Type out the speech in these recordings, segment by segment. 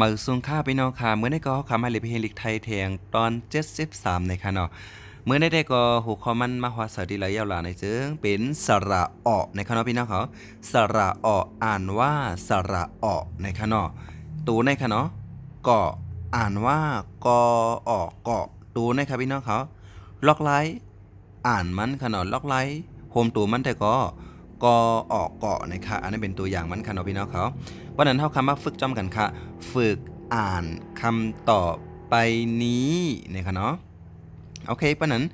มาสูงค่าพี่น้องค่ะเมื่อได้ก็คำให้ลิเพลิกไทยเทียงตอน 73ในค่ะเนาะเมื่อได้ได้ก็หัวข้อมันมาฮวาสดีหลายยาวหลาในจึงเป็นสระออในค่ะเนาะพี่น้องเขาสระอออ่านว่าสระออในค่ะเนาะตูในค่ะเนาะกออ่านว่ากอออกเกาะตูในค่ะพี่น้องเขาล็อกไลท์อ่านมันค่ะเนาะล็อกไลท์โฮมตูมันแต่ก็ กอออกเกาะนะคะอันนี้เป็นตัวอย่างมันค่ะเนาะพี่น้องเขาวันนั้นเท่าคำว่าฝึกจำกันค่ะ ฝึกอ่านคำต่อไปนี้นี่ยค่ะเนาะโอเคปะนั้น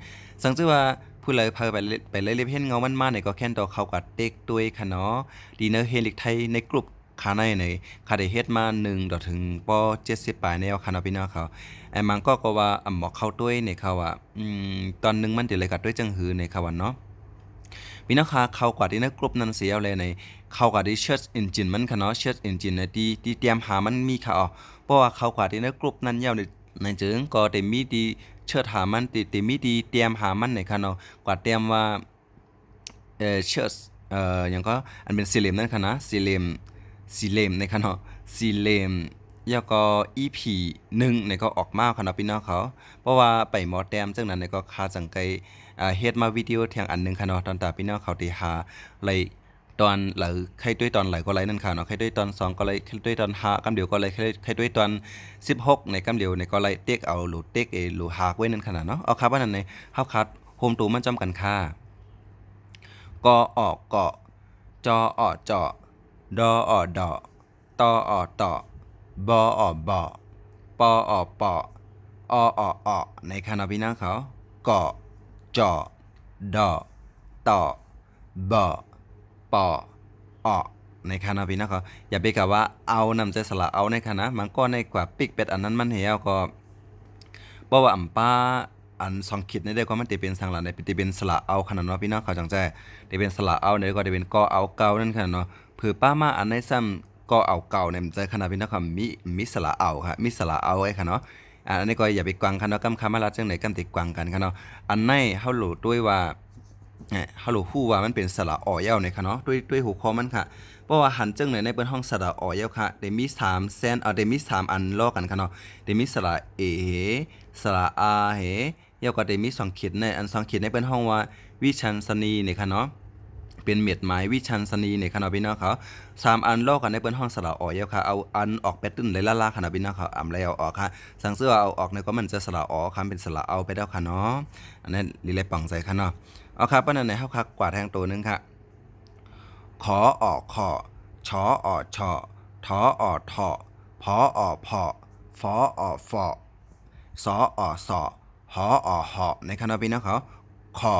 สังเกตว่าผู้เลยเพอไปเรื่อยไปเลยเรียบเห็นเงามันมาในก็แค่นต่อเขากับเด็กด้วยค่ะเนาะดีเนอร์เฮลิกไทยในกลุ่มคาในในคาได้เฮ็ดมา1ต่อถึงป70ปลายแนวคานาพี่น้องเขาไอ้มันก็ก็ว่าอ่ำหมอกเข้าด้วยในเขาว่าอืมตอนหนึงมันเดี๋ยวเลยกัดด้วยจังหือในเขาว่าเนาะ พี่น้องคะเข้ากว่าที่ในกกลุ่มนั้นเสียเลยในเข้ากว่าที่ search engine มันค่ะเนาะ search engine ในที่ที่เตรียมหามันมีค่ะอ๋อเพราะว่าเข้ากว่าที่ในกกลุ่มนั้นยาวในในจึงก็ได้มีดีเชิดหามันติติมีดีเตรียมหามันในค่ะเนาะกว่าเตรียมว่าเออ search เอ่อหยังก็อันเป็นสี่เหลี่ยมนั่นค่ะนะสี่เหลี่ยมสี่เหลี่ยมในค่ะเนาะสี่เหลี่ยมแล้วก็ EP 1ในก็ออกมาค่ะเนาะพี่น้องเขา เพราะว่าไปหมอแต้มจังนั้นเนี่ยก็คาจังไกอ่า เฮ็ดมาวิดีโอเทียงอันหนึงค่ะเนาะตอนตาพี่น้องเขาที่หาเลยตอนหรือใครด้วยตอนไหลก็ไหลนั่นค่ะเนาะใครด้วยตอน2ก็ไหลใครด้วยตอน5กำเดียวก็ไหลใครใครด้วยตอน 16 ในกำเดียวในก็ไหลเต็กเอาหรือเต็กเอหรือหากไว้นั่นขนาดเนาะเอาครับว่านั่นในเฮาคัดโฮมตูมันจำกันค่ะกอออกเกาะจอออเจาะดอออดอตอออต่อบอออบ่อปอออปออออออในคณะพี่น้องเขาเกอ จอดอต่อบอปอออในคณะพี่น้องเขาอย่าไปกะว่าเอานำใจสละเอาในคณะมันก็ในกว่าปิกเป็ดอันนั้นมันเหี่ยวก็เพราะว่าอ่ำป้าอันสองคิดในได้ก็มันติเป็นสังหลังในติเป็นสละเอาขนาดเนาะพี่น้องเขาจังใจติเป็นสละเอาในก็ติเป็นก็เอาเก่านั่นขนาดเนาะเผื่อป้ามาอันในซ้ำก็เอาเก่าในใจขนาดพี่น้องเขามีมีสละเอาค่ะมีสละเอาไอ้ค่ะเนาะ อ่าอันนี้ก็อย่าไปกวางกันเนาะกำคำมาลาจังไหนกันติกวางกันค่ะเนาะอันในเฮารู้ด้วยว่าเอ่อเฮารู้ฮู้ว่ามันเป็นสระออยาวในค่ะเนาะด้วยด้วยหัวข้อมันค่ะเพราะว่าหันจังไหนในเปิ้นห้องสระออยาวค่ะได้มี3เส้นเอ่อได้มี3อันลอกกันค่ะเนาะได้มีสระเอสระอาเหยาวก็ได้มี2ขีดในอัน2ขีดในเปิ้นห้องว่าวิชันสนีนี่ค่ะเนาะ เป็นเม็ดไม้วิชันสนีในคณะพี่น้องเขาสามอันลอกกันในเปิ้นห้องสระออกเยอะค่ะเอาอันออกไปตึ้นเลยละล่าคณะพี่น้องเขาอำแล้วออกค่ะสั่งเสื้อเอาออกในก็มันจะสระออกค่ะเป็นสระเอาไปแล้วค่ะเนาะอันนั้นลิเลยป่องใส่ค่ะเนาะเอาครับปานนั้นในเฮาคักกวาดแทงตัวหนึงค่ะขอออกขอชอออกชอทอออกทอพอออกพอฟอออกฟอสอออกสอหอออกหอในคณะพี่น้องเขาขอ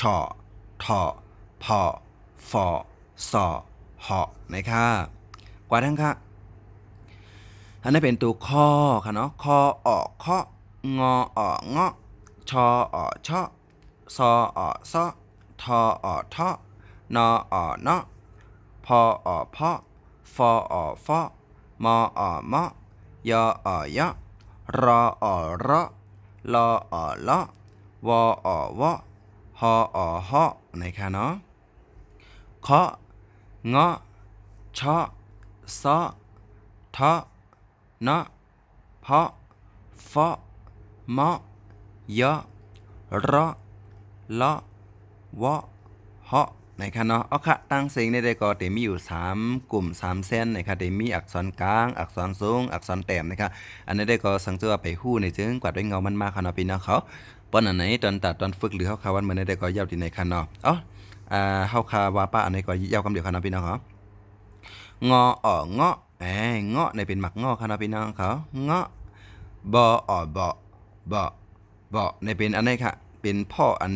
ชอทอ พอฟอสอหอนะคะกว่าทั้งค่ะอันนี้เป็นตัวข้อค่ะเนาะคอออกเคาะงอออกเงาะชอออกชอซอออกซอทอออกทอนอออกเนาะพอออกเพาะฟอออกฟอมอออกมอยอออกยะรอออกรอลอออกละวอออกวะฮอออกฮอนะคะเนาะ เคาะเงาะชอซอทอเนาะเพาะฟอมอยอรอเลาะวะเหาะนะคะเนาะเอาค่ะตั้งเสียงในได้ก็เตมีอยู่ 3 กลุ่ม 3 เส้นนะคะเตมีอักษรกลาง อักษรสูง อักษรแต้มนะคะอันนี้ได้ก็สังเกตว่าไปฮู้ในจึงกว่าด้วยเงามันมาค่ะเนาะพี่น้องเขาปอนอันไหนตอนตัดตอนฝึกหรือเขาคาวันเหมือนในได้ก็ยาวที่ในค่ะเนาะอ๋อ อ่าเฮาคาวาป้าอันนี้ก็ยาวคำเดียวครับนะพี่น้องครับงออ่อเงาะเอ้เงาะในเป็นหมักงอครับนะพี่น้องเขาเงาะบออ่อเบาะเบาะเบาะในเป็นอันนี้ค่ะเป็นพ่ออัน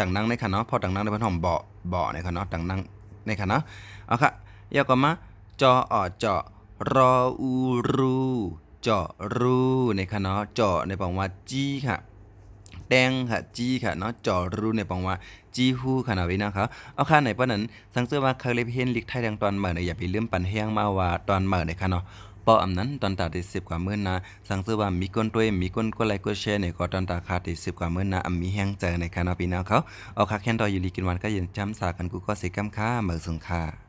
ต่างนั่งในค่ะเนาะพ่อต่างนั่งในพันหอมเบาะเบาะในค่ะเนาะต่างนั่งในค่ะเนาะเอาค่ะยาวก็มาจออ่อเจาะรออูรูเจาะรูในค่ะเนาะเจาะในปังว่าจี้ค่ะ แดงค่ะจีค่ะเนาะจอรูในปองว่าจีฮู้ค่ะนะวินะครับเอาค่ะไหนปานั้นสังเกตว่าเคยเลยเห็นลิกไทยดังตอนเมื่อเนี่ยอย่าไปลืมปันแห้งมาว่าตอนเมื่อเนี่ยค่ะเนาะปออำนั้นตอนตาได้10กว่ามื้อนะสังเกตว่ามีคนด้วยมีคนกดไลค์กดแชร์เนี่ยก็ตอนตาคาได้10กว่ามื้อนะอำมีแห้งใจอในค่ะเนาะพี่น้องเขาเอาค่ะแค่นดอยอยู่ลีกินวันก็ยังจำสากันกูก็สิกำค่าเมื่อสุงค่า